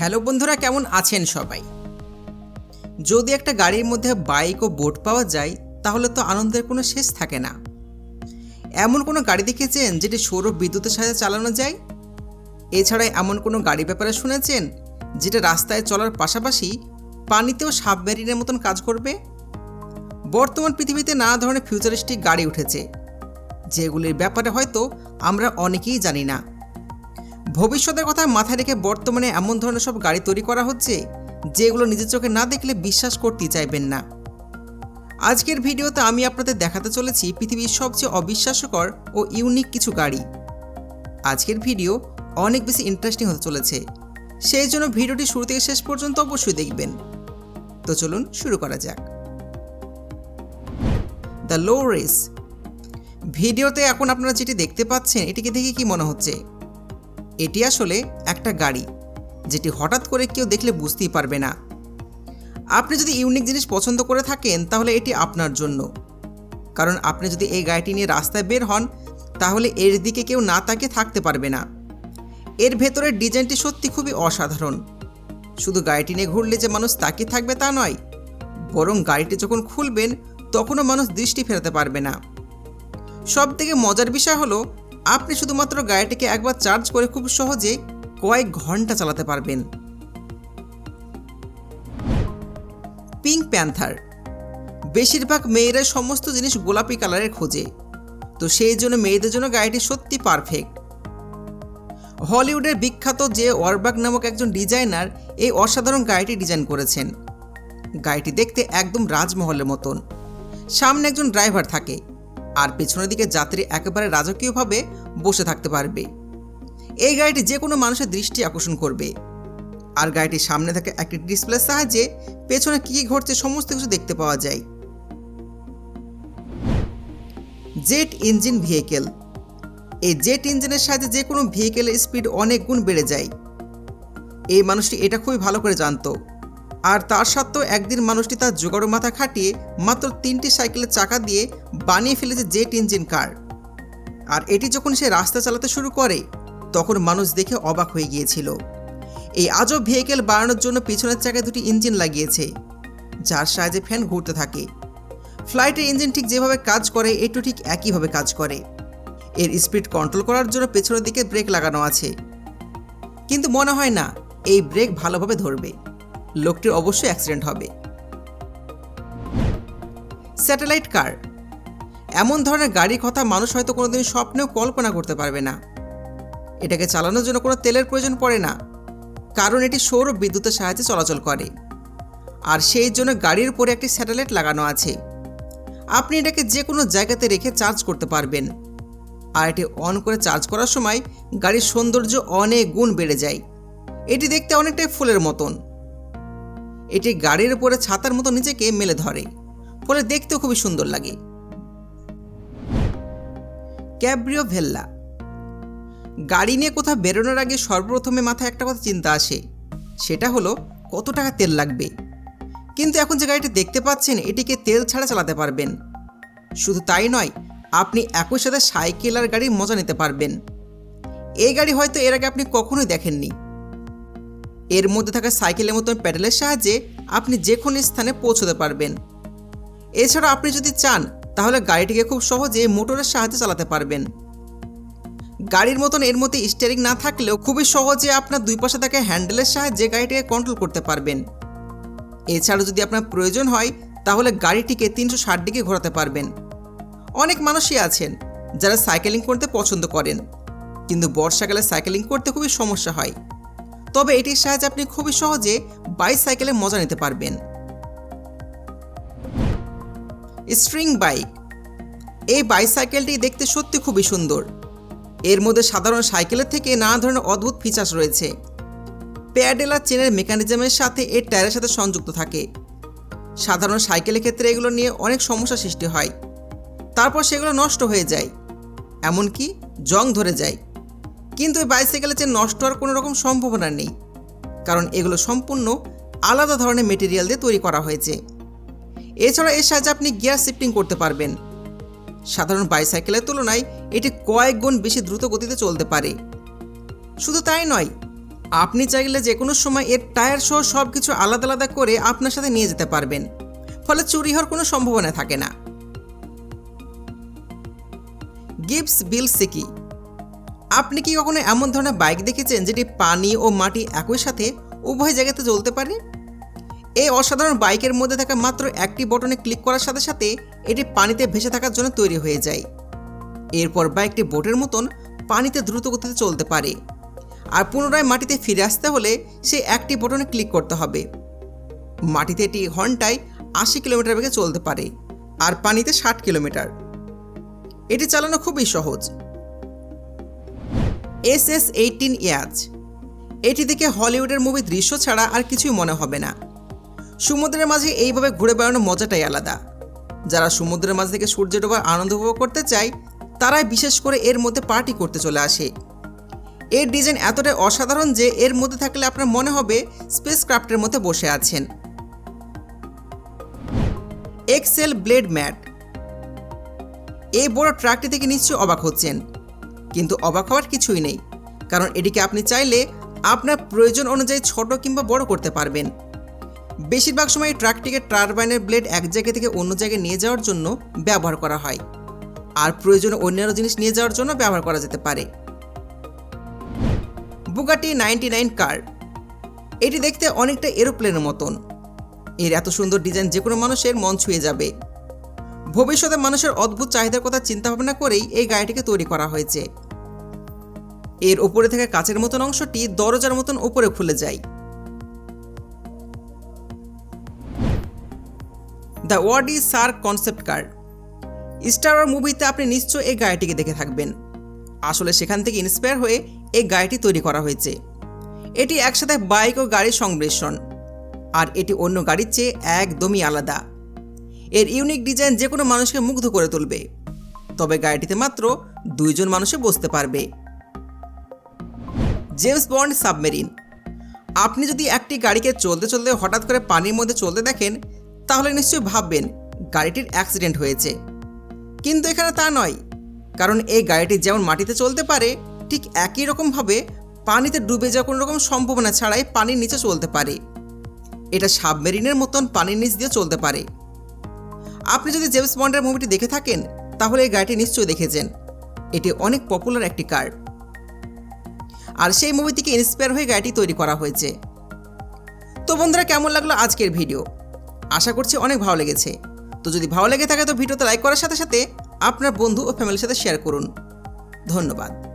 Hello বন্ধুরা, কেমন আছেন সবাই? যদি একটা গাড়ির মধ্যে বাইক ও বোট পাওয়া যায়, তাহলে তো আনন্দের কোনো শেষ থাকে না। এমন কোনো গাড়ি দেখেছেন যেটি সৌর বিদ্যুতের সাহায্যে চালানো যায়? এছাড়া এমন কোনো গাড়ি ব্যাপারে শুনেছেন যেটা রাস্তায় চলার পাশাপাশি পানিতেও সাবমেরিনের মতন কাজ করবে? বর্তমান পৃথিবীতে নানা ধরনের ফিউচারিস্টিক গাড়ি উঠেছে, যেগুলির ব্যাপারে হয়তো আমরা অনেকেই জানি না। ভবিষ্যতের কথা মাথায় রেখে বর্তমানে এমন ধরনের সব গাড়ি তৈরি করা হচ্ছে, যেগুলো নিজের চোখে না দেখলে বিশ্বাস করতেই চাইবেন না। আজকের ভিডিওতে আমি আপনাদের দেখাতে চলেছি পৃথিবীর সবচেয়ে অবিশ্বাস্যকর ও ইউনিক কিছু গাড়ি। আজকের ভিডিও অনেক বেশি ইন্টারেস্টিং হতে চলেছে। সেই জন্য ভিডিওটি শুরু থেকে শেষ পর্যন্ত অবশ্যই দেখবেন। তো চলুন শুরু করা যাক। দ্য লো রেস ভিডিওতে এখন আপনারা যেটি দেখতে পাচ্ছেন, এটিকে দেখে কি মনে হচ্ছে? এটি আসলে একটা গাড়ি, যেটি হঠাৎ করে কেউ দেখলে বুঝতেই পারবে না। আপনি যদি ইউনিক জিনিস পছন্দ করে থাকেন, তাহলে এটি আপনার জন্য। কারণ আপনি যদি এই গাড়িটি নিয়ে রাস্তায় বের হন, তাহলে এর দিকে কেউ না তাকিয়ে থাকতে পারবে না। এর ভেতরের ডিজাইনটি সত্যি খুবই অসাধারণ। শুধু গাড়িটি নিয়ে ঘুরলে যে মানুষ তাকিয়ে থাকবে তা নয়, বরং গাড়িটি যখন খুলবেন, তখনও মানুষ দৃষ্টি ফেরাতে পারবে না। সব থেকে মজার বিষয় হলো আপনি শুধুমাত্র গাড়িটিকে একবার চার্জ করে খুব সহজে কয়েক ঘণ্টা চালাতে পারবেন। Pink panther. বেশিরভাগ মেয়েরা সমস্ত জিনিস গোলাপি কালারের খোঁজে। তো সেই জন্য মেয়েদের জন্য গাড়িটি সত্যি পারফেক্ট। হলিউডের বিখ্যাত যে ওয়ারবাগ নামক একজন ডিজাইনার এই অসাধারণ গাড়িটি ডিজাইন করেছেন। গাড়িটি দেখতে একদম রাজমহলের মতন। সামনে একজন ড্রাইভার থাকে। আর পেছনের দিকে যাত্রী একেবারে রাজকীয়ভাবে বসে থাকতে পারবে। এই গাড়িটি যে কোনো মানুষের দৃষ্টি আকর্ষণ করবে। আর গাড়িটির সামনে থাকা একটি ডিসপ্লের সাহায্যে পেছনে কী কী ঘটছে সমস্ত কিছু দেখতে পাওয়া যায়। Jet engine vehicle. এই জেট ইঞ্জিনের সাহায্যে যে কোনো ভেহিকেলের স্পিড অনেক গুণ বেড়ে যায়। এই মানুষটি এটা খুবই ভালো করে জানতো। আর তার সত্ত্বেও একদিন মানুষটি তার জোগাড়ো মাথা খাটিয়ে মাত্র তিনটি সাইকেলের চাকা দিয়ে বানিয়ে ফেলেছে জেট ইঞ্জিন কার। আর এটি যখন সে রাস্তা চালাতে শুরু করে, তখন মানুষ দেখে অবাক হয়ে গিয়েছিল। এই আজব ভেহিকেল বানানোর জন্য পিছনের চাকায় দুটি ইঞ্জিন লাগিয়েছে, যার সাহায্যে ফ্যান ঘুরতে থাকে। ফ্লাইটের ইঞ্জিন ঠিক যেভাবে কাজ করে এটু ঠিক একইভাবে কাজ করে। এর স্পিড কন্ট্রোল করার জন্য পেছনের দিকে ব্রেক লাগানো আছে। কিন্তু মনে হয় না, এই ব্রেক ভালোভাবে ধরবে। লোকটির অবশ্যই অ্যাক্সিডেন্ট হবে। Satellite car? এমন ধরনের গাড়ির কথা মানুষ হয়তো কোনোদিন স্বপ্নেও কল্পনা করতে পারবে না। এটাকে চালানোর জন্য কোনো তেলের প্রয়োজন পড়ে না। কারণ এটি সৌর বিদ্যুতের সাহায্যে চলাচল করে। আর সেই জন্য গাড়ির উপরে একটি স্যাটেলাইট লাগানো আছে। আপনি এটাকে যে কোনো জায়গাতে রেখে চার্জ করতে পারবেন। আর এটি অন করে চার্জ করার সময় গাড়ির সৌন্দর্য অনেক গুণ বেড়ে যায়। এটি দেখতে অনেকটাই ফুলের মতন। এটি গাড়ির উপরে ছাতার মতো নিজেকে মেলে ধরে, ফলে দেখতেও খুবই সুন্দর লাগে। ক্যাব্রিও ভেল্লা গাড়ি নিয়ে কোথাও বেরোনোর আগে সর্বপ্রথমে মাথায় একটা কথা চিন্তা আসে, সেটা হলো, কত টাকা তেল লাগবে? কিন্তু এখন যে গাড়িটি দেখতে পাচ্ছেন, এটিকে তেল ছাড়া চালাতে পারবেন। শুধু তাই নয়, আপনি একই সাথে সাইকেল আর গাড়ির মজা নিতে পারবেন। এই গাড়ি হয়তো এর আগে আপনি কখনোই দেখেননি। এর মধ্যে থাকা সাইকেলের মতন প্যাডেলের সাহায্যে আপনি যে কোনো স্থানে পৌঁছতে পারবেন। এছাড়া আপনি যদি চান, তাহলে গাড়িটিকে খুব সহজে মোটরের সাহায্যে চালাতে পারবেন। গাড়ির মতন এর মধ্যে স্টিয়ারিং না থাকলেও খুবই সহজে আপনার দুই পাশে থাকা হ্যান্ডেলের সাহায্যে গাড়িটিকে কন্ট্রোল করতে পারবেন। এছাড়া যদি আপনার প্রয়োজন হয়, তাহলে গাড়িটিকে তিনশো ষাট ডিগ্রি ঘোরাতে পারবেন। অনেক মানুষই আছেন যারা সাইকেলিং করতে পছন্দ করেন, কিন্তু বর্ষাকালে সাইকেলিং করতে খুবই সমস্যা হয়। তবে এটির সাহায্যে আপনি খুবই সহজে বাইসাইকেলে মজা নিতে পারবেন। String bike. এই বাইসাইকেলটি দেখতে সত্যি খুবই সুন্দর। এর মধ্যে সাধারণ সাইকেলের থেকে নানা ধরনের অদ্ভুত ফিচার্স রয়েছে। প্যাডেল চেনের মেকানিজমের সাথে এর টায়ারের সাথে সংযুক্ত থাকে। সাধারণ সাইকেলের ক্ষেত্রে এগুলো নিয়ে অনেক সমস্যা সৃষ্টি হয়। তারপর সেগুলো নষ্ট হয়ে যায়। এমনকি জং ধরে যায়। কিন্তু এই বাইসাইকেলের চেয়ে নষ্ট হওয়ার কোনো রকম সম্ভাবনা নেই। কারণ এগুলো সম্পূর্ণ আলাদা ধরনের মেটেরিয়াল দিয়ে তৈরি করা হয়েছে। এছাড়া এর সাহায্যে আপনি গিয়ার শিফটিং করতে পারবেন। সাধারণ বাইসাইকেলের তুলনায় এটি কয়েক গুণ বেশি দ্রুত গতিতে চলতে পারে। শুধু তাই নয়, আপনি চাইলে যে কোনো সময় এর টায়ার সহ সব কিছু আলাদা আলাদা করে আপনার সাথে নিয়ে যেতে পারবেন। ফলে চুরি হওয়ার কোনো সম্ভাবনা থাকে না। গিবস বিল সিকি আপনি কি কখনো এমন ধরনের বাইক দেখেছেন যেটি পানি ও মাটি একই সাথে উভয় জায়গাতে চলতে পারে? এই অসাধারণ বাইকের মধ্যে থাকা মাত্র একটি বটনে ক্লিক করার সাথে সাথে এটি পানিতে ভেসে থাকার জন্য তৈরি হয়ে যায়। এরপর বাইকটি বোটের মতন পানিতে দ্রুত গতিতে চলতে পারে। আর পুনরায় মাটিতে ফিরে আসতে হলে সেই একটি বটনে ক্লিক করতে হবে। মাটিতে এটি ঘন্টায় আশি কিলোমিটার বেগে চলতে পারে, আর পানিতে ষাট কিলোমিটার। এটি চালানো খুবই সহজ। এস এস এইটিন ইয়াজ এটি দেখে হলিউডের মুভি দৃশ্য ছাড়া আর কিছুই মনে হবে না। সমুদ্রের মাঝে এইভাবে ঘুরে বেড়ানোর মজাটাই আলাদা। যারা সমুদ্রের মাঝ থেকে সূর্য ডোবার আনন্দ উপভোগ করতে চায়, তারাই বিশেষ করে এর মধ্যে পার্টি করতে চলে আসে। এর ডিজাইন এতটাই অসাধারণ যে এর মধ্যে থাকলে আপনার মনে হবে স্পেস ক্রাফটের মধ্যে বসে আছেন। Excel blade mat. এই বড় ট্রাকটি থেকে নিশ্চয়ই অবাক হচ্ছেন। কিন্তু অবাক হওয়ার কিছুই নেই। কারণ এটিকে আপনি চাইলে আপনার প্রয়োজন অনুযায়ী ছোট কিংবা বড় করতে পারবেন। বেশিরভাগ সময় ট্রাকটিকে টারবাইনের ব্লেড এক জায়গা থেকে অন্য জায়গায় নিয়ে যাওয়ার জন্য ব্যবহার করা হয়। আর প্রয়োজনে অন্যান্য জিনিস নিয়ে যাওয়ার জন্য ব্যবহার করা যেতে পারে। বুগাটি নাইনটি নাইন কার এটি দেখতে অনেকটা এরোপ্লেনের মতন। এর এত সুন্দর ডিজাইন যে কোনো মানুষের মন ছুঁয়ে যাবে। ভবিষ্যতে মানুষের অদ্ভুত চাহিদার কথা চিন্তা ভাবনা করেই এই গাড়িটিকে তৈরি করা হয়েছে। এর উপরে থেকে কাচের মতন অংশটি দরজার মতন উপরে খুলে যায়। The word is sir concept car star war মুভিতে আপনি নিশ্চয় এই গাড়িটিকে দেখে থাকবেন। আসলে সেখান থেকে ইন্সপায়ার হয়ে এই গাড়িটি তৈরি করা হয়েছে। এটি একসাথে বাইক ও গাড়ির সংমিশ্রণ। আর এটি অন্য গাড়ির চেয়ে একদমই আলাদা। এর ইউনিক ডিজাইন যে কোনো মানুষকে মুগ্ধ করে তুলবে। তবে গাড়িটিতে মাত্র দুইজন মানুষে বসতে পারবে। জেমস বন্ড সাবমেরিন আপনি যদি একটি গাড়িকে চলতে চলতে হঠাৎ করে পানির মধ্যে চলতে দেখেন, তাহলে নিশ্চয়ই ভাববেন গাড়িটির অ্যাক্সিডেন্ট হয়েছে। কিন্তু এখানে তা নয়। কারণ এই গাড়িটি যেমন মাটিতে চলতে পারে, ঠিক একই রকমভাবে পানিতে ডুবে যাওয়া কোনো রকম সম্ভাবনা ছাড়াই পানির নিচে চলতে পারে। এটা সাবমেরিনের মতন পানির নিচ দিয়ে চলতে পারে। আপনি যদি জেমস বন্ডের মুভিটি দেখে থাকেন, তাহলে এই গাড়িটি নিশ্চয়ই দেখেছেন। এটি অনেক পপুলার একটি কার। আর সেই মুভি থেকে ইন্সপায়ার হয়ে গাড়িটি তৈরি করা হয়েছে। তো বন্ধুরা, কেমন লাগল আজকের ভিডিও? আশা করছি অনেক ভালো লেগেছে। তো যদি ভালো লেগে থাকে, তো ভিডিওতে লাইক করার সাথে সাথে আপনার বন্ধু ও ফ্যামিলির সাথে শেয়ার করুন। ধন্যবাদ।